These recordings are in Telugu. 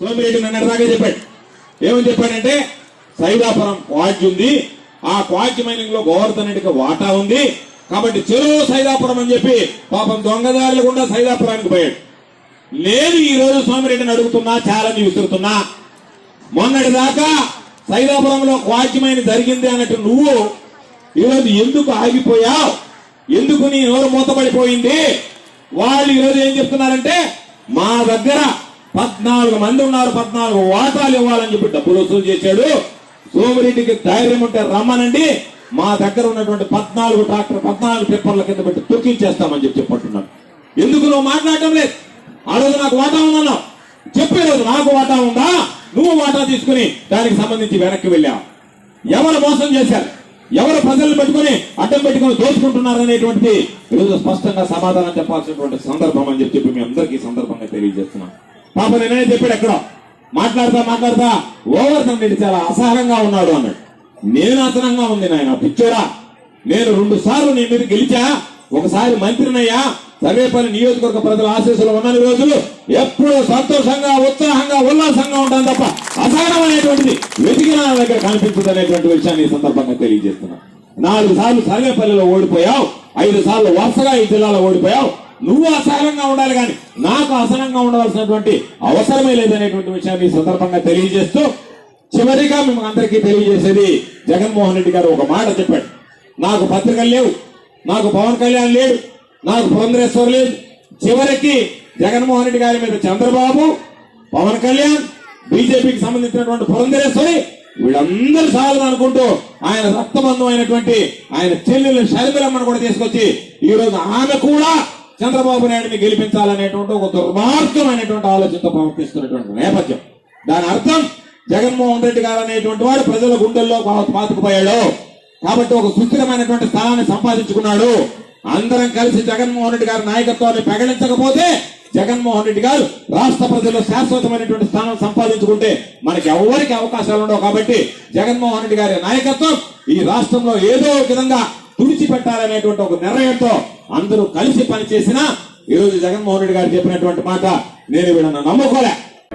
సోమిరెడ్డి నిన్నటిదాకా చెప్పాడు? ఏమని చెప్పాడంటే సైదాపురం క్వాడ్జ్ ఉంది. ఆ క్వాడ్జ్ మైనింగ్లో గోవర్ధన్ రెడ్డికి వాటా ఉంది. కాబట్టి చెరువు సైదాపురం అని చెప్పి పాపం దొంగదారులు కూడా సైదాపురానికి పోయాడు. నేను ఈ రోజు సోమిరెడ్డిని అడుగుతున్నా ఛాలెంజ్ విసురుతున్నా. మొన్నటి దాకా సైదాపురంలో క్వాడ్యమైన జరిగింది అన్నట్టు నువ్వు ఈరోజు ఎందుకు ఆగిపోయావు? ఎందుకు నీ నోరు మూతపడిపోయింది? వాళ్ళు ఈరోజు ఏం చెప్తున్నారంటే మా దగ్గర పద్నాలుగు మంది ఉన్నారు పద్నాలుగు వాటాలు ఇవ్వాలని చెప్పి డబ్బులు వసూలు చేశాడు. సోమిరెడ్డికి ధైర్యం ఉంటే రమ్మనండి. మా దగ్గర ఉన్నటువంటి పద్నాలుగు ట్రాక్టర్ పద్నాలుగు పేపర్ల కింద పెట్టి తొక్కించేస్తామని చెప్పి చెప్పంటున్నాను ఎందుకు నువ్వు మాట్లాడటం లేదు? ఆ రోజు నాకు వాటా ఉందన్నావు. చెప్పే రోజు నాకు వాటా ఉందా? నువ్వు వాటా తీసుకుని దానికి సంబంధించి వెనక్కి వెళ్ళావు. ఎవరు మోసం చేశారు? ఎవరు ప్రజలు పెట్టుకుని అడ్డం పెట్టుకుని దోచుకుంటున్నారు అనేటువంటిది ఈరోజు స్పష్టంగా సమాధానం చెప్పాల్సినటువంటి సందర్భం అని చెప్పి మీ అందరికీ సందర్భంగా తెలియజేస్తున్నాం పాప నేనే చెప్పాడు ఎక్కడో. మాట్లాడతా మాట్లాడతా. ఓవర్ రెడ్డి చాలా అసహనంగా ఉన్నాడు అన్నాడు. నేను అసహనంగా ఉంది నాయన పిచ్చోడా. నేను రెండు సార్లు నీ మీద గెలిచా? ఒకసారి మంత్రినయ్యా. సర్వేపల్లి నియోజకవర్గ ప్రజల ఆశీస్సులు ఉన్నన్ని రోజులు ఎప్పుడూ సంతోషంగా ఉత్సాహంగా ఉల్లాసంగా ఉంటాను తప్ప అసహనం అనేటువంటిది వెతికిన నా దగ్గర కనిపించదు అనేటువంటి విషయాన్ని ఈ సందర్భంగా తెలియజేస్తున్నా నాలుగు సార్లు సర్వేపల్లిలో ఓడిపోయావు. ఐదు సార్లు వరుసగా ఈ జిల్లాలో ఓడిపోయావు. నువ్వు అసహనంగా ఉండాలి కానీ నాకు అసహనంగా ఉండవలసినటువంటి అవసరమే లేదనేటువంటి విషయాన్ని ఈ సందర్భంగా తెలియజేస్తూ చివరిగా మేము అందరికీ తెలియజేసేది జగన్మోహన్ రెడ్డి గారు ఒక మాట చెప్పాడు. నాకు పత్రికలు లేవు నాకు పవన్ కళ్యాణ్ లేడు నాకు పురంధరేశ్వర్ లేదు. చివరికి జగన్మోహన్ రెడ్డి గారి మీద చంద్రబాబు పవన్ కళ్యాణ్ బీజేపీకి సంబంధించినటువంటి పురంధరేశ్వరి వీళ్ళందరూ చాలు అనుకుంటూ ఆయన రక్తబంధం అయినటువంటి ఆయన చెల్లెలు షర్మిలమ్మను కూడా తీసుకొచ్చి ఈ రోజు ఆమె కూడా చంద్రబాబు నాయుడిని గెలిపించాలనేటువంటి ఒక దుర్మార్గమైనటువంటి ఆలోచనతో ప్రవర్తిస్తున్నటువంటి నేపథ్యం. దాని అర్థం జగన్మోహన్ రెడ్డి గారు అనేటువంటి వాడు ప్రజల గుండెల్లో పా- పాతుకుపోయాడు. కాబట్టి ఒక సుస్థిరమైనటువంటి స్థానాన్ని సంపాదించుకున్నాడు. అందరం కలిసి జగన్మోహన్ రెడ్డి గారి నాయకత్వాన్ని ప్రకటించకపోతే జగన్మోహన్ రెడ్డి గారు రాష్ట్ర ప్రజల్లో శాశ్వతమైనటువంటి స్థానం సంపాదించుకుంటే మనకి ఎవరికి అవకాశాలు ఉండవు. కాబట్టి జగన్మోహన్ రెడ్డి గారి నాయకత్వం ఈ రాష్ట్రంలో ఏదో విధంగా తుడిచిపెట్టాలనేటువంటి ఒక నిర్ణయంతో అందరూ కలిసి పనిచేసిన ఈ రోజు జగన్మోహన్ రెడ్డి గారు చెప్పినటువంటి మాట నేను వీళ్ళని నమ్ముకోలే.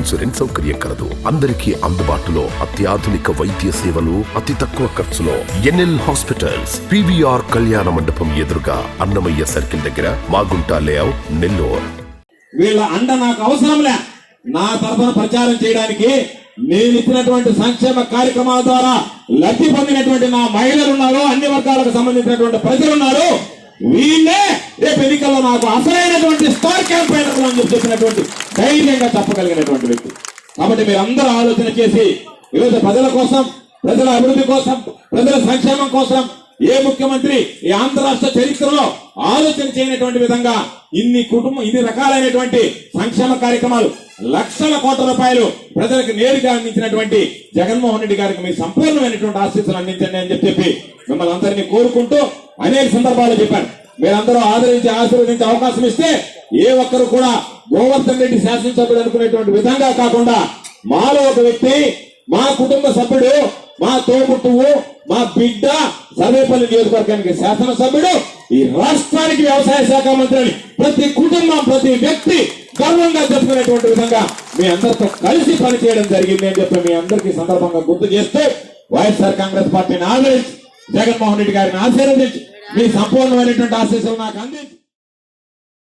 ఇన్సూరెన్స్ సౌకర్యం కలదు. అందరికీ అందుబాటులో అత్యాధునిక వైద్య సేవలు అతి తక్కువ ఖర్చులో ఎన్ఎల్ హాస్పిటల్స్ పివిఆర్ కళ్యాణ మండపం ఎదురుగా అన్నమయ్య సర్కిల్ దగ్గర మాగుంట లేఅవుట్ నెల్లూరు. వీళ్ళ అండ నాకు అవసరంలే నా తరఫున ప్రచారం చేయడానికి నేను ఇచ్చినటువంటి సంక్షేమ కార్యక్రమాల ద్వారా లబ్ధి పొందినటువంటి నా మహిళలు ఉన్నారు అన్ని వర్గాలకు సంబంధించినటువంటి ప్రజలు ఉన్నారు. వీళ్ళే రేపు ఎన్నికల్లో నాకు అసలైనటువంటి స్టార్ క్యాంపెయినర్లు అని చెప్పి చెప్పినటువంటి ధైర్యంగా చెప్పగలిగినటువంటి వ్యక్తి. కాబట్టి మీరు అందరూ ఆలోచన చేసి ఈరోజు ప్రజల కోసం ప్రజల అభివృద్ధి కోసం ప్రజల సంక్షేమం కోసం ఏ ముఖ్యమంత్రి ఈ ఆంధ్ర రాష్ట్ర చరిత్రలో ఆలోచన చేయనటువంటి విధంగా ఇన్ని కుటుంబం ఇన్ని రకాలైనటువంటి సంక్షేమ కార్యక్రమాలు లక్షల కోట్ల రూపాయలు ప్రజలకు నేరుగా అందించినటువంటి జగన్మోహన్ రెడ్డి గారికి మీ సంపూర్ణమైనటువంటి ఆశీస్సులు అందించండి అని చెప్పి చెప్పి మిమ్మల్ని అందరినీ కోరుకుంటూ అనేక సందర్భాలు చెప్పాను. మీరందరూ ఆదరించి ఆశీర్వదించే అవకాశం ఇస్తే ఏ ఒక్కరు కూడా గోవర్ధన్ రెడ్డి శాసనసభ్యుడు అనుకునేటువంటి విధంగా కాకుండా మాలో ఒక వ్యక్తి మా కుటుంబ సభ్యుడు మా తోబుట్టువు మా బిడ్డ సర్వేపల్లి నియోజకవర్గానికి శాసనసభ్యుడు ఈ రాష్ట్రానికి వ్యవసాయ శాఖ మంత్రి అని ప్రతి కుటుంబం ప్రతి వ్యక్తి గర్వంగా చెప్పుకునేటువంటి విధంగా మీ అందరితో కలిసి పనిచేయడం జరిగింది అని చెప్పి మీ అందరికీ సందర్భంగా గుర్తు చేస్తూ వైఎస్ఆర్ కాంగ్రెస్ పార్టీని ఆదరించి జగన్మోహన్ రెడ్డి గారిని ఆశీర్వదించి మీ సంపూర్ణమైనటువంటి ఆశీస్సులు నాకు అందించి.